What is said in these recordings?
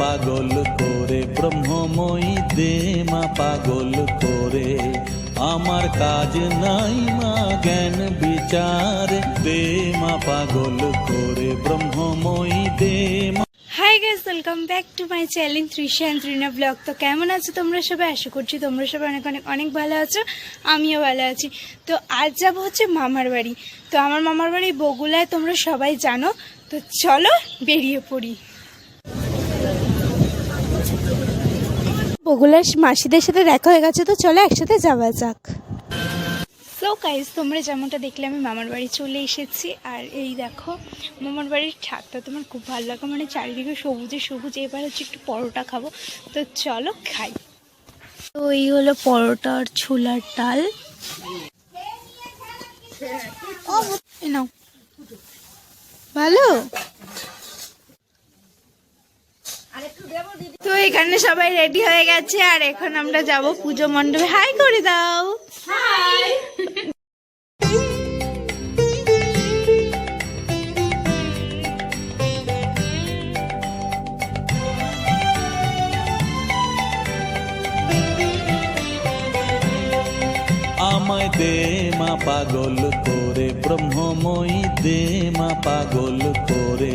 পাগল করে, ব্রহ্মময়ী দে মা পাগল করে। আমার কাজ নাই মা জ্ঞান বিচার, দে মা পাগল করে, ব্রহ্মময়ী দে মা hi guys welcome back to my channel Trisha and Trina vlog তো কেমন আছো তোমরা সবাই? আশা করছি তোমরা সবাই অনেক অনেক অনেক ভালো আছো, আমিও ভালো আছি। তো আজ যাব হচ্ছে মামার বাড়ি। তো আমার মামার বাড়ি বগুলায় তোমরা সবাই জানো। তো চলো বেরিয়ে পড়ি। বগুলার মাসিদের সাথে দেখা হয়ে গেছে, তো চলো একসাথে যাওয়া যাক। সো গাইজ তোমরা যেমনটা দেখলে, আমি মামার বাড়ি চলে এসেছি। আর এই দেখো, মামার বাড়ির ছাদটা তোমার খুব ভালো লাগে মানে চারিদিকে সবুজে সবুজ, এবার হচ্ছে একটু পরোটা খাব। তো চলো খাই। তো এই হলো পরোটা আর ছোলার ডাল। ভালো? তো এখানে সবাই রেডি হয়ে গেছে, আর এখন আমরা যাব পুজো মণ্ডপে। হাই করে দাও। আমায় দে মা পাগল করে, ব্রহ্মময়ী দে মা পাগল করে।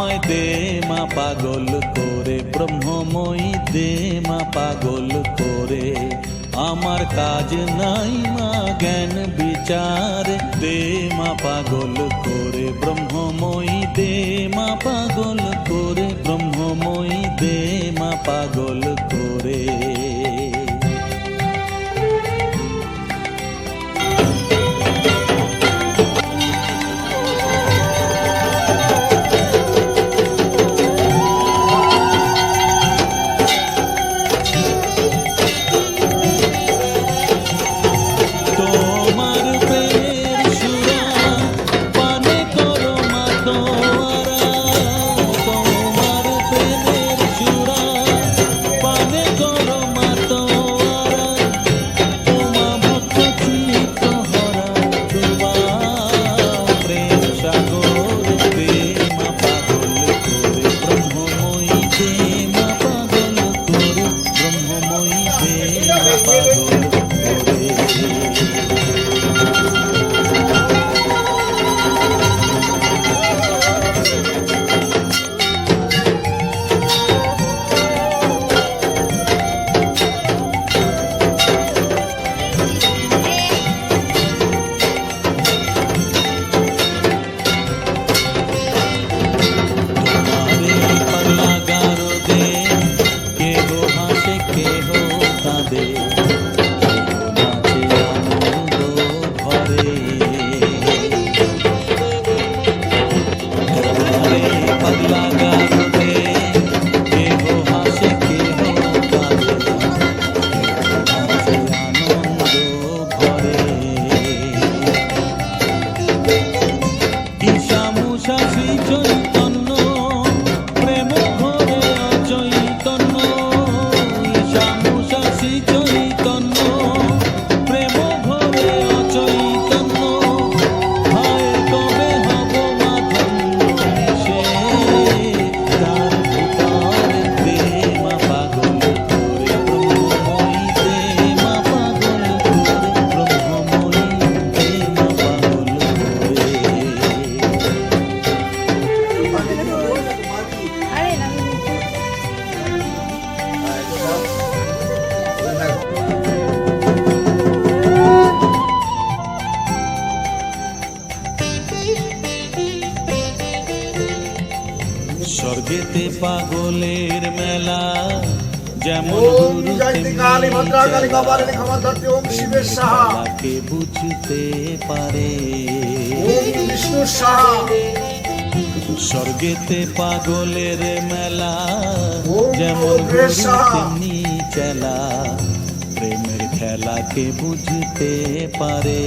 আমায় দে মা পাগল করে, ব্রহ্মময়ী দে মা পাগল করে। আমার কাজ নাই মা জ্ঞান বিচার দে মা পাগল করে, ব্রহ্মময়ী দে মা পাগল করে। ওম শিবের সাহা। খেলাকে বুঝতে পারে। স্বর্গেতে পাগলের মেলা যেমন। তেমনি চেলা। প্রেমের খেলাকে বুঝতে পারে।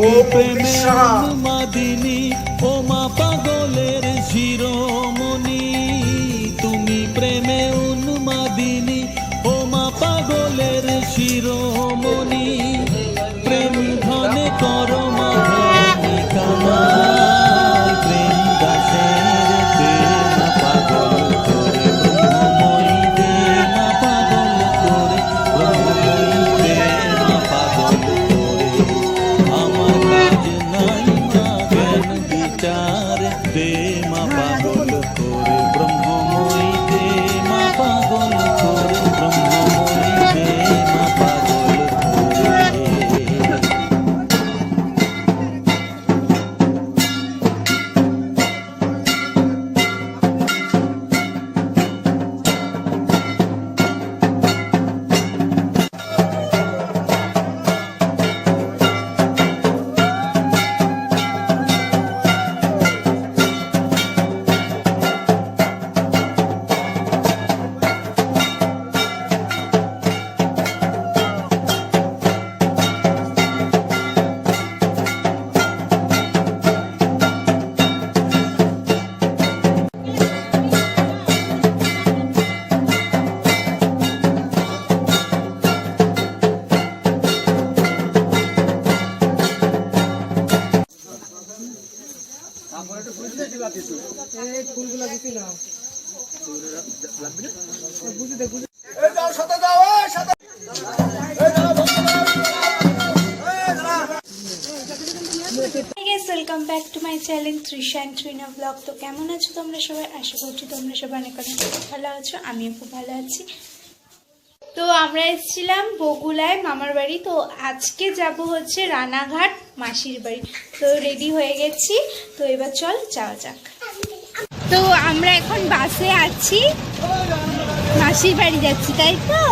ওম প্রেমে। উন্মাদিনী ও মা পাগলের শিরোমণি তুমি প্রেমে উন্মাদিনী ও মা পাগলের শিরোমণি প্রেম ধনে করো মা পাগল করে ব্রহ্মময়ী এই দাঁড়া। Welcome back to my channel Trisha and Trina vlog তো কেমন আছো তোমরা সবাই? আশা করছি তোমরা সবাই অনেক অনেক ভালো আছো, আমিও খুব ভালো আছি। তো আমরা এসেছিলাম বগুলায় মামার বাড়ি। তো আজকে যাব হচ্ছে রানাঘাট। মাসির বাড়ি। তো রেডি হয়ে গেছি। তো এবার চল যাওয়া যাক। তো আমরা এখন বাসে আছি। মাসির বাড়ি যাচ্ছি, তাই তো?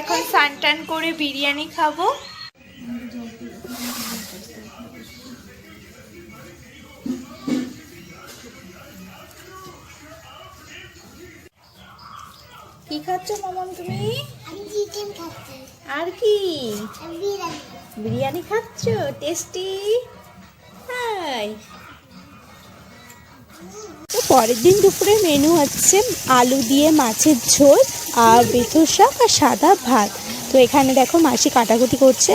এখন সানটান করে বিরিয়ানি খাব। কি খাচ্ছ মামন তুমি? আর কি? বিরিয়ানি খাচ্ছো। টেস্টি হাই পরের দিন দুপুরে মেনু হচ্ছে আলু দিয়ে মাছের ঝোল আর বেথুর শাক আর সাদা ভাত। তো এখানে দেখো মাসি কাটাকুটি করছে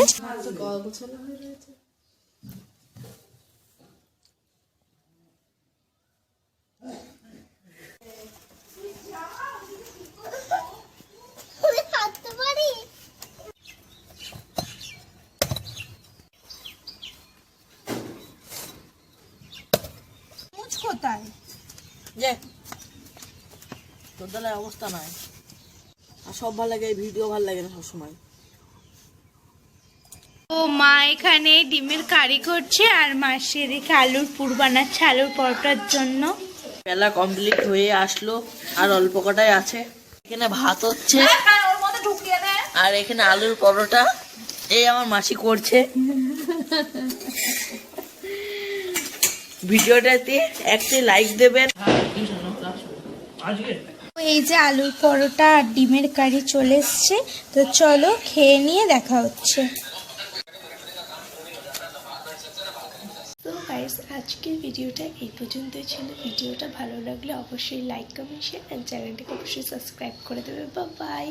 আমি খাতে পারি কোথায়? যে তোর দ্বারা অবস্থা নাই। আর সব ভালো লাগে ভিডিও ভালো লাগে না সবসময়। তো মা এখানে ডিমের কারি করছে আর মাসি এদিকে আলুর পুর বানাচ্ছে আলুর পরোটার জন্য। বেলা কমপ্লিট হয়ে আসলো আর অল্প কটাই আছে। এখানে ভাত হচ্ছে। আর এখানে আলুর পরোটা। এই আমার মাসি করছে। ভিডিওটাতে একটি লাইক দেবেন। এই যে আলুর পরোটা আর ডিমের কারি চলে এসছে তো চলো খেয়ে নিয়ে দেখা হচ্ছে। তো গাইস আজকের ভিডিওটা এই পর্যন্তই ছিল। ভিডিওটা ভালো লাগলে অবশ্যই লাইক কমেন্ট শেয়ার অ্যান্ড চ্যানেলটাকে অবশ্যই সাবস্ক্রাইব করে দেবে। বা বাই